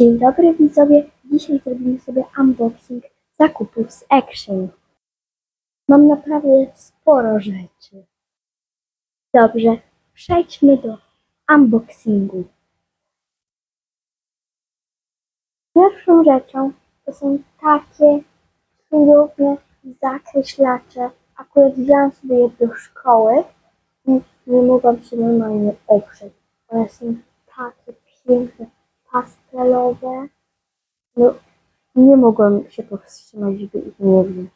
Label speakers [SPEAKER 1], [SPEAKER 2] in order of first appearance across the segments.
[SPEAKER 1] Dzień dobry widzowie, dzisiaj zrobimy sobie unboxing zakupów z Action. Mam naprawdę sporo rzeczy. Dobrze, przejdźmy do unboxingu. Pierwszą rzeczą to są takie cudowne zakreślacze. Akurat wziąłam sobie je do szkoły i nie mogłam się normalnie oprzeć. One są takie piękne, pastelowe. No, nie mogłam się powstrzymać, żeby ich nie wziąć.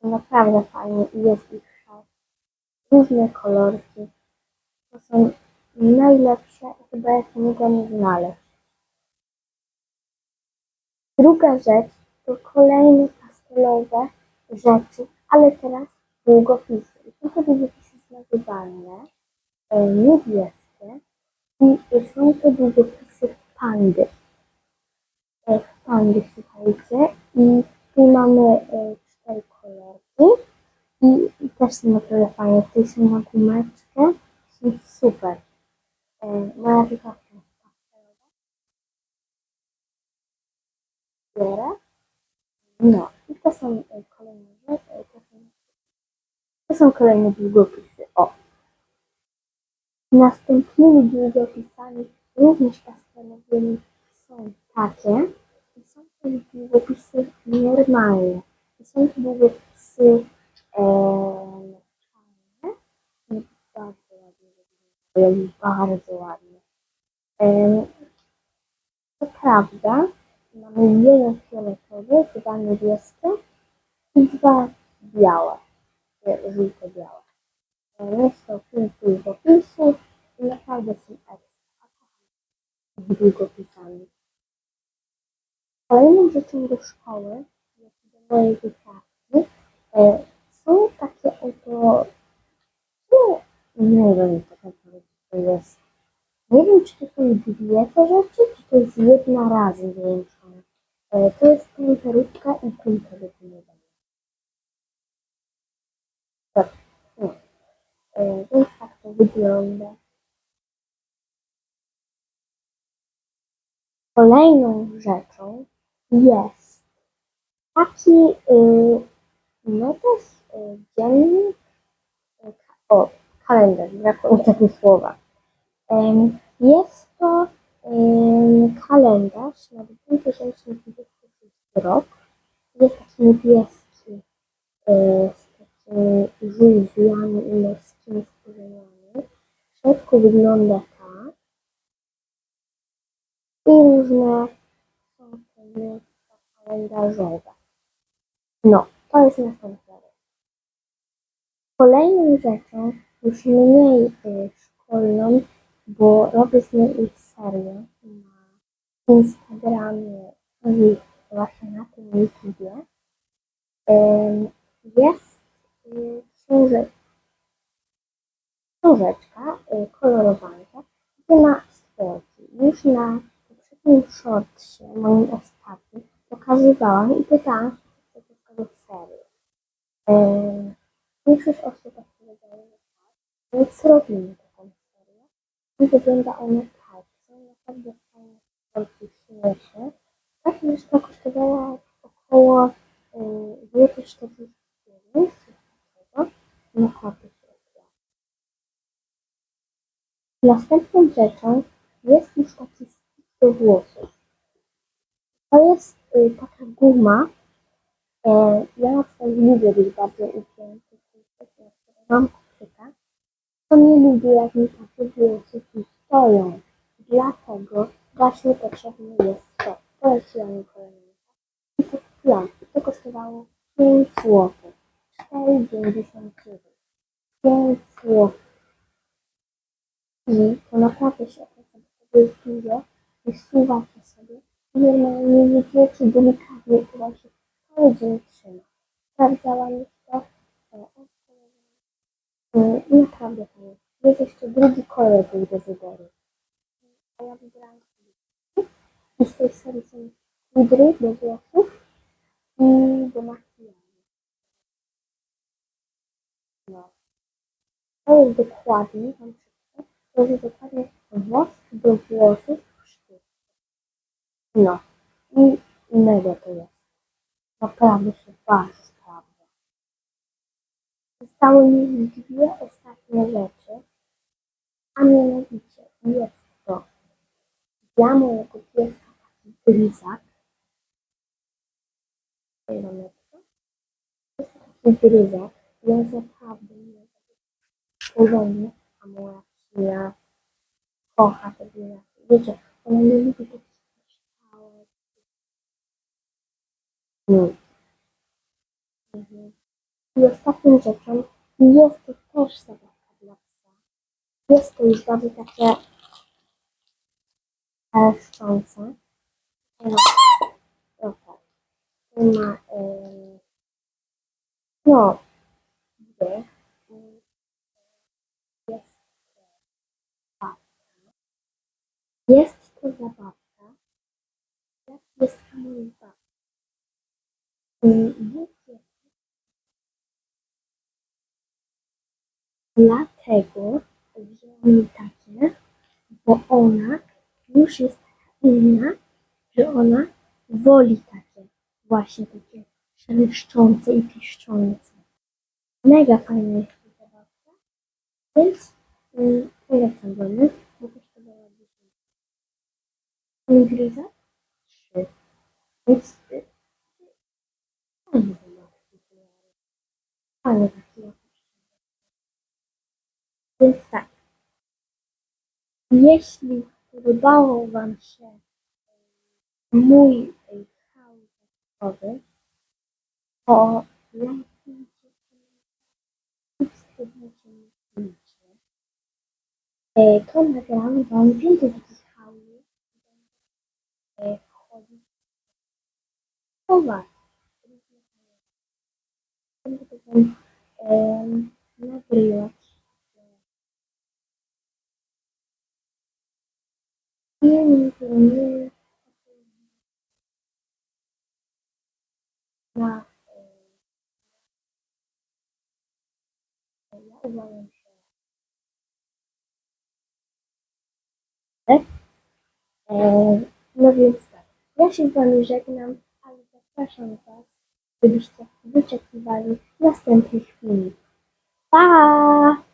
[SPEAKER 1] Są naprawdę fajne i jest ich. Różne kolorki. To są najlepsze, chyba jakie mogłam znaleźć. Druga rzecz to kolejne pastelowe rzeczy, ale teraz długopisy. I są to długopisy zmazywalne, e, niebieskie i są to długopisy pandy. E, pandy, słuchajcie. I tu mamy e, cztery kolorki i, i też są naprawdę fajne. Tutaj są na gumeczkę, są super. E, moja wykładka jest pastelowa. Biorę. No i to są e, kolejne rzeczy. To są, to są kolejne długopisy. O! Następnymi długopisami, również pastelowymi, są takie. I są to długopisy normalne. I są to długopisy e, bardzo ładnie wyglądają. Bardzo ładnie. E, to prawda, mamy jeden fioletowy, dwa niebieskie i dwa białe, e, żółto-białe. E, Jest to pięć długopisów i naprawdę są ekstra. Kolejną rzeczą do szkoły, jak do mojej wyprawki, e, są takie oto, no, nie wiem tak naprawdę to jest. Nie wiem, czy to są dwie te rzeczy, czy to jest jedna razem wyłączona. E, To jest temperówka i kulka do gumowania. Tak, no. E, Więc tak to wygląda. Kolejną rzeczą jest taki, y, no to jest y, dziennik, y, o, kalendarz, brakło mi tego słowa. Jest to kalendarz na 2026 rok. Jest taki niebieski z takimi żółwiami i morskimi stworzeniami. W środku wygląda tak. I różne są te miejsca kalendarzowe. No, to jest następna rzecz. Kolejną rzeczą, już mniej y, szkolną, bo robię z niej ich serię na Instagramie i właśnie na tym YouTubie, em, jest y, książek, książeczka y, kolorowanka, gdzie ma stworki. Już na poprzednim shortsie, moim ostatnim, pokazywałam i pytałam się, tego serię. Em, Większość osób odpowiedziała, że tak, więc robimy taką serię. I wygląda ona tak. Są naprawdę fajne stworki, śmieszne. Ta książka kosztowała około y, złoty 49 zł. Się opłaca. Następną rzeczą jest już taki stick do włosów. To jest y, taka guma. E, ja na przykład lubię być bardzo upięty, mam kucyka, to nie lubię jak mi takie włosy stoją. Dlatego właśnie potrzebny jest to. To jest Jani kolejny. I to kupiłam. I to kosztowało 5 zł. 4,99. 5 zł. I to naprawdę się opłaca, bo to jest dużo. I suwacie sobie. Normalnie nie wiecie delikatnie, chyba się cały dzień trzyma. Sprawdzałam już to. e, Mm, naprawdę fajnie. Jest jeszcze drugi kolor do wyboru. A ja wybrałam. I z tej serii są pudry do włosów i do makijażu. No. To jest dokładnie, wam przeczytam, to jest dokładnie wosk do włosów. No. I mega to jest. Naprawdę się bardzo sprawdza. Zostały mi dwie ostatnie rzeczy. A mianowicie jest to dla mojego pieska taki gryzak. Jest taki gryzak. Jest naprawdę mega porządny, a moja przyja kocha te gryzaki. Wiecie, ona nie lubi takich Nie. Mhm. I ostatnią rzeczą jest to też zabawka dla psa. Jest to już bardziej takie szczące. No, tak. Ma em, no gdzie jest zabawka. Jest to zabawka. Jak jest hamulca. Jest Dlatego wzięłam takie, bo ona już jest taka inna, że ona woli takie właśnie takie szeleszczące i piszczące. Mega fajna jest ta zabawka, więc mm, polecam wam, bo kosztowała 10. Gryza 3. Więc takie. Więc tak. Jeśli podobało Wam się mój e, haul zakupowy, to lajkujcie, subskrybujcie mnie koniecznie. E, To nagramy Wam więcej takich hauli. Będę chodzić po Was. Nagrywać. Między innymi na e, się e, no więc tak, ja się z Wami żegnam, ale zapraszam Was, żebyście wyczekiwali następnych filmów. Pa!